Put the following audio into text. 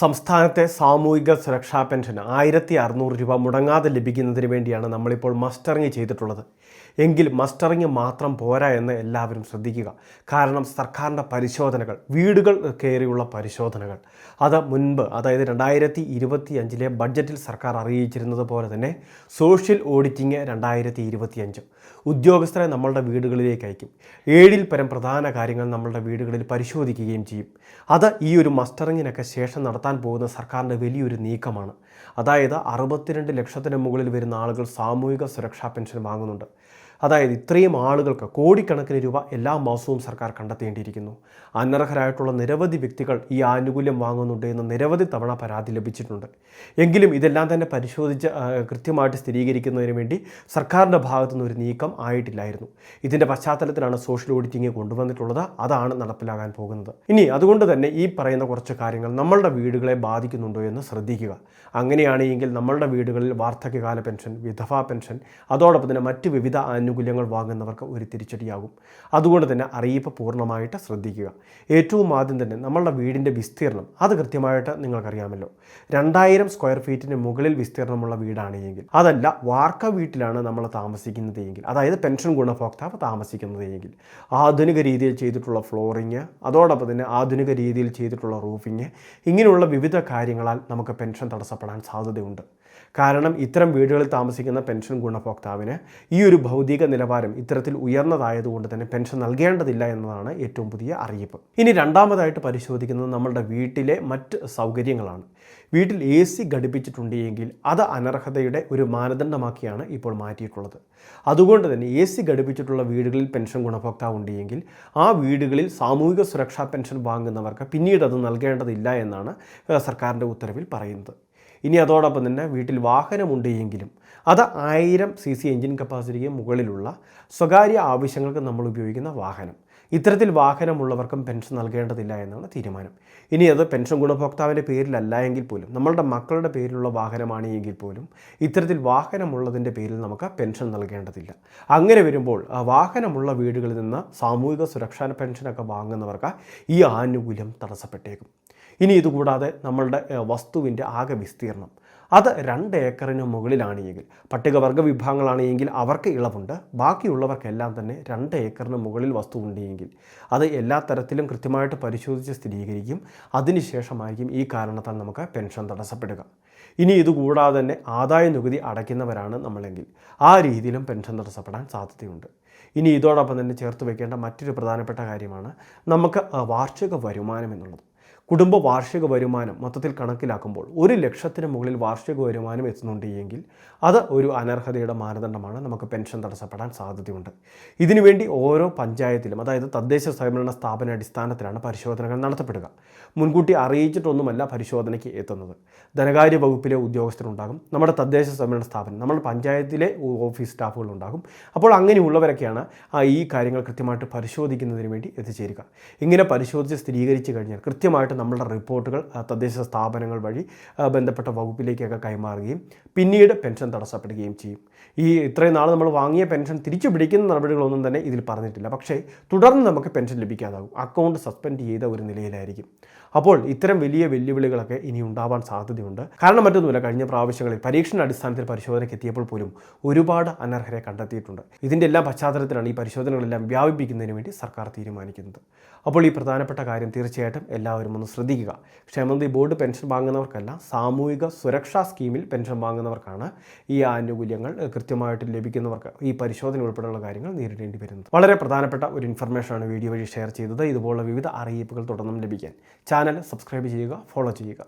സംസ്ഥാനത്തെ സാമൂഹിക സുരക്ഷാ പെൻഷൻ ആയിരത്തി അറുന്നൂറ് രൂപ മുടങ്ങാതെ ലഭിക്കുന്നതിന് വേണ്ടിയാണ് നമ്മളിപ്പോൾ മസ്റ്ററിങ് ചെയ്തിട്ടുള്ളത്. എങ്കിൽ മസ്റ്ററിങ് മാത്രം പോരാ എന്ന് എല്ലാവരും ശ്രദ്ധിക്കുക. കാരണം സർക്കാരിന്റെ പരിശോധനകൾ വീടുകൾ കയറിയുള്ള പരിശോധനകൾ അത് മുൻപ് അതായത് രണ്ടായിരത്തി ഇരുപത്തി അഞ്ചിലെ ബഡ്ജറ്റിൽ സർക്കാർ അറിയിച്ചിരുന്നത് പോലെ തന്നെ സോഷ്യൽ ഓഡിറ്റിംഗ് രണ്ടായിരത്തി ഇരുപത്തി അഞ്ച് ഉദ്യോഗസ്ഥരെ നമ്മളുടെ വീടുകളിലേക്ക് അയക്കും. ഏഴിൽ പരം പ്രധാന കാര്യങ്ങൾ നമ്മളുടെ വീടുകളിൽ പരിശോധിക്കുകയും ചെയ്യും. അത് ഈ ഒരു മസ്റ്ററിങ്ങിനൊക്കെ ശേഷം നടത്താൻ പോകുന്ന സർക്കാരിന്റെ വലിയൊരു നീക്കമാണ്. അതായത് അറുപത്തിരണ്ട് ലക്ഷത്തിന് മുകളിൽ വരുന്ന ആളുകൾ സാമൂഹിക സുരക്ഷാ പെൻഷൻ വാങ്ങുന്നുണ്ട്. അതായത് ഇത്രയും ആളുകൾക്ക് കോടിക്കണക്കിന് രൂപ എല്ലാ മാസവും സർക്കാർ കണ്ടെത്തേണ്ടിയിരിക്കുന്നു. അനർഹരായിട്ടുള്ള നിരവധി വ്യക്തികൾ ഈ ആനുകൂല്യം വാങ്ങുന്നുണ്ട് എന്ന് നിരവധി തവണ പരാതി ലഭിച്ചിട്ടുണ്ട്. എങ്കിലും ഇതെല്ലാം തന്നെ പരിശോധിച്ച് കൃത്യമായിട്ട് സ്ഥിരീകരിക്കുന്നതിന് വേണ്ടി സർക്കാരിന്റെ ഭാഗത്തുനിന്ന് ഒരു നീക്കം ആയിട്ടില്ലായിരുന്നു. ഇതിന്റെ പശ്ചാത്തലത്തിലാണ് സോഷ്യൽ ഓഡിറ്റിംഗ് കൊണ്ടുവന്നിട്ടുള്ളത്. അതാണ് നടപ്പിലാകാൻ പോകുന്നത്. ഇനി അതുകൊണ്ട് തന്നെ ഈ പറയുന്ന കുറച്ച് കാര്യങ്ങൾ നമ്മളുടെ വീടുകളെ ബാധിക്കുന്നുണ്ടോ എന്ന് ശ്രദ്ധിക്കുക. അങ്ങനെയാണെങ്കിൽ നമ്മളുടെ വീടുകളിൽ വാർദ്ധക്യകാല പെൻഷൻ വിധവാ പെൻഷൻ അതോടൊപ്പം തന്നെ മറ്റ് വിവിധ ആനുകൂല്യങ്ങൾ വാങ്ങുന്നവർക്ക് ഒരു തിരിച്ചടിയാകും. അതുകൊണ്ട് തന്നെ അറിയിപ്പ് പൂർണമായിട്ട് ശ്രദ്ധിക്കുക. ഏറ്റവും ആദ്യം തന്നെ നമ്മളുടെ വീടിന്റെ വിസ്തീർണം അത് കൃത്യമായിട്ട് നിങ്ങൾക്കറിയാമല്ലോ. രണ്ടായിരം സ്ക്വയർ ഫീറ്റിന് മുകളിൽ വിസ്തീർണമുള്ള വീടാണെങ്കിൽ അതല്ല വാർക്ക വീട്ടിലാണ് നമ്മൾ താമസിക്കുന്നത് എങ്കിൽ അതായത് പെൻഷൻ ഗുണഭോക്താവ് താമസിക്കുന്നത് എങ്കിൽ ആധുനിക രീതിയിൽ ചെയ്തിട്ടുള്ള ഫ്ലോറിങ് അതോടൊപ്പം തന്നെ ആധുനിക രീതിയിൽ ചെയ്തിട്ടുള്ള റൂഫിങ് ഇങ്ങനെയുള്ള വിവിധ കാര്യങ്ങളാൽ നമുക്ക് പെൻഷൻ തടസ്സപ്പെടാൻ സാധ്യതയുണ്ട്. കാരണം ഇത്തരം വീടുകളിൽ താമസിക്കുന്ന പെൻഷൻ ഗുണഭോക്താവിന് ഈ ഒരു ഭൗതിക നിലവാരം ഇത്തരത്തിൽ ഉയർന്നതായതുകൊണ്ട് തന്നെ പെൻഷൻ നൽകേണ്ടതില്ല എന്നതാണ് ഏറ്റവും പുതിയ അറിയിപ്പ്. ഇനി രണ്ടാമതായിട്ട് പരിശോധിക്കുന്നത് നമ്മളുടെ വീട്ടിലെ മറ്റ് സൗകര്യങ്ങളാണ്. വീട്ടിൽ എ സി ഘടിപ്പിച്ചിട്ടുണ്ട് എങ്കിൽ അത് അനർഹതയുടെ ഒരു മാനദണ്ഡമാക്കിയാണ് ഇപ്പോൾ മാറ്റിയിട്ടുള്ളത്. അതുകൊണ്ട് തന്നെ എ സി ഘടിപ്പിച്ചിട്ടുള്ള വീടുകളിൽ പെൻഷൻ ഗുണഭോക്താവ് ഉണ്ടെങ്കിൽ ആ വീടുകളിൽ സാമൂഹിക സുരക്ഷാ പെൻഷൻ വാങ്ങുന്നവർക്ക് പിന്നീട് അത് നൽകേണ്ടതില്ല എന്നാണ് സർക്കാരിന്റെ ഉത്തരവിൽ പറയുന്നത്. ഇനി അതോടൊപ്പം തന്നെ വീട്ടിൽ വാഹനമുണ്ട് എങ്കിലും അത് ആയിരം സി സി എഞ്ചിൻ കപ്പാസിറ്റിക്ക് മുകളിലുള്ള സ്വകാര്യ ആവശ്യങ്ങൾക്ക് നമ്മൾ ഉപയോഗിക്കുന്ന വാഹനം. ഇത്തരത്തിൽ വാഹനമുള്ളവർക്കും പെൻഷൻ നൽകേണ്ടതില്ല എന്നാണ് തീരുമാനം. ഇനി അത് പെൻഷൻ ഗുണഭോക്താവിന്റെ പേരിലല്ല എങ്കിൽ പോലും നമ്മളുടെ മക്കളുടെ പേരിലുള്ള വാഹനമാണ് എങ്കിൽ പോലും ഇത്തരത്തിൽ വാഹനമുള്ളതിന്റെ പേരിൽ നമുക്ക് പെൻഷൻ നൽകേണ്ടതില്ല. അങ്ങനെ വരുമ്പോൾ വാഹനമുള്ള വീടുകളിൽ നിന്ന് സാമൂഹിക സുരക്ഷാ പെൻഷനൊക്കെ വാങ്ങുന്നവർക്ക് ഈ ആനുകൂല്യം തടസ്സപ്പെട്ടേക്കും. ഇനി ഇതുകൂടാതെ നമ്മളുടെ വസ്തുവിന്റെ ആകെ വിസ്തീർണം. അത് രണ്ട് ഏക്കറിന് മുകളിലാണ് എങ്കിൽ പട്ടികവർഗ വിഭാഗങ്ങളാണ് എങ്കിൽ അവർക്ക് ഇളവുണ്ട് ബാക്കിയുള്ളവർക്കെല്ലാം തന്നെ രണ്ട് ഏക്കറിന് മുകളിൽ വസ്തു എങ്കിൽ അത് എല്ലാ തരത്തിലും കൃത്യമായിട്ട് പരിശോധിച്ച് സ്ഥിരീകരിക്കും. അതിനുശേഷമായിരിക്കും ഈ കാരണത്താൽ നമുക്ക് പെൻഷൻ തടസ്സപ്പെടുക. ഇനി ഇതുകൂടാതെ തന്നെ ആദായ നികുതി അടയ്ക്കുന്നവരാണ് നമ്മളെങ്കിൽ ആ രീതിയിലും പെൻഷൻ തടസ്സപ്പെടാൻ സാധ്യതയുണ്ട്. ഇനി ഇതോടൊപ്പം തന്നെ ചേർത്ത് വയ്ക്കേണ്ട മറ്റൊരു പ്രധാനപ്പെട്ട കാര്യമാണ് നമുക്ക് വാർഷിക വരുമാനം എന്നുള്ളത്. കുടുംബ വാർഷിക വരുമാനം മൊത്തത്തിൽ കണക്കിലാക്കുമ്പോൾ ഒരു ലക്ഷത്തിന് മുകളിൽ വാർഷിക വരുമാനം എത്തുന്നുണ്ട് എങ്കിൽ അത് ഒരു അനർഹതയുടെ മാനദണ്ഡമാണ്. നമുക്ക് പെൻഷൻ തടസ്സപ്പെടാൻ സാധ്യതയുണ്ട്. ഇതിനുവേണ്ടി ഓരോ പഞ്ചായത്തിലും അതായത് തദ്ദേശ സ്വയംഭരണ സ്ഥാപന അടിസ്ഥാനത്തിലാണ് പരിശോധനകൾ നടത്തപ്പെടുക. മുൻകൂട്ടി അറിയിച്ചിട്ടൊന്നുമല്ല പരിശോധനയ്ക്ക് എത്തുന്നത്. ധനകാര്യ വകുപ്പിലെ ഉദ്യോഗസ്ഥരുണ്ടാകും. നമ്മുടെ തദ്ദേശ സ്വയംഭരണ സ്ഥാപനം നമ്മുടെ പഞ്ചായത്തിലെ ഓഫീസ് സ്റ്റാഫുകളുണ്ടാകും. അപ്പോൾ അങ്ങനെയുള്ളവരൊക്കെയാണ് ഈ കാര്യങ്ങൾ കൃത്യമായിട്ട് പരിശോധിക്കുന്നതിന് വേണ്ടി എത്തിച്ചേരുക. ഇങ്ങനെ പരിശോധിച്ച് സ്ഥിരീകരിച്ചു കഴിഞ്ഞാൽ കൃത്യമായിട്ട് നമ്മളുടെ റിപ്പോർട്ടുകൾ തദ്ദേശ സ്ഥാപനങ്ങൾ വഴി ബന്ധപ്പെട്ട വകുപ്പിലേക്കൊക്കെ കൈമാറുകയും പിന്നീട് പെൻഷൻ തടസ്സപ്പെടുകയും ചെയ്യും. ഈ ഇത്രയും നാൾ നമ്മൾ വാങ്ങിയ പെൻഷൻ തിരിച്ചു പിടിക്കുന്ന നടപടികളൊന്നും തന്നെ ഇതിൽ പറഞ്ഞിട്ടില്ല. പക്ഷേ തുടർന്ന് നമുക്ക് പെൻഷൻ ലഭിക്കാതാകും. അക്കൗണ്ട് സസ്പെൻഡ് ചെയ്ത ഒരു നിലയിലായിരിക്കും. അപ്പോൾ ഇത്തരം വലിയ വെല്ലുവിളികളൊക്കെ ഇനി ഉണ്ടാവാൻ സാധ്യതയുണ്ട്. കാരണം മറ്റൊന്നുമില്ല കഴിഞ്ഞ പ്രാവശ്യങ്ങളിൽ പരീക്ഷണ അടിസ്ഥാനത്തിൽ പരിശോധനയ്ക്ക് എത്തിയപ്പോൾ പോലും ഒരുപാട് അനർഹരെ കണ്ടെത്തിയിട്ടുണ്ട്. ഇതിന്റെ എല്ലാം പശ്ചാത്തലത്തിലാണ് ഈ പരിശോധനകളെല്ലാം വ്യാപിപ്പിക്കുന്നതിന് വേണ്ടി സർക്കാർ തീരുമാനിക്കുന്നത്. അപ്പോൾ ഈ പ്രധാനപ്പെട്ട കാര്യം തീർച്ചയായിട്ടും എല്ലാവരും ഒന്ന് ശ്രദ്ധിക്കുക. ക്ഷേമനിധി ബോർഡ് പെൻഷൻ വാങ്ങുന്നവർക്കല്ല സാമൂഹിക സുരക്ഷാ സ്കീമിൽ പെൻഷൻ വാങ്ങുന്നവർക്കാണ് ഈ ആനുകൂല്യങ്ങൾ കൃത്യമായിട്ട് ലഭിക്കുന്നവർക്ക് ഈ പരിശോധന ഉൾപ്പെടെയുള്ള കാര്യങ്ങൾ നേരിടേണ്ടി വരുന്നത്. വളരെ പ്രധാനപ്പെട്ട ഒരു ഇൻഫർമേഷനാണ് വീഡിയോ വഴി ഷെയർ ചെയ്തത്. ഇതുപോലുള്ള വിവിധ അറിയിപ്പുകൾ തുടർന്നും ലഭിക്കാൻ ചാനൽ സബ്സ്ക്രൈബ് ചെയ്യുക ഫോളോ ചെയ്യുക.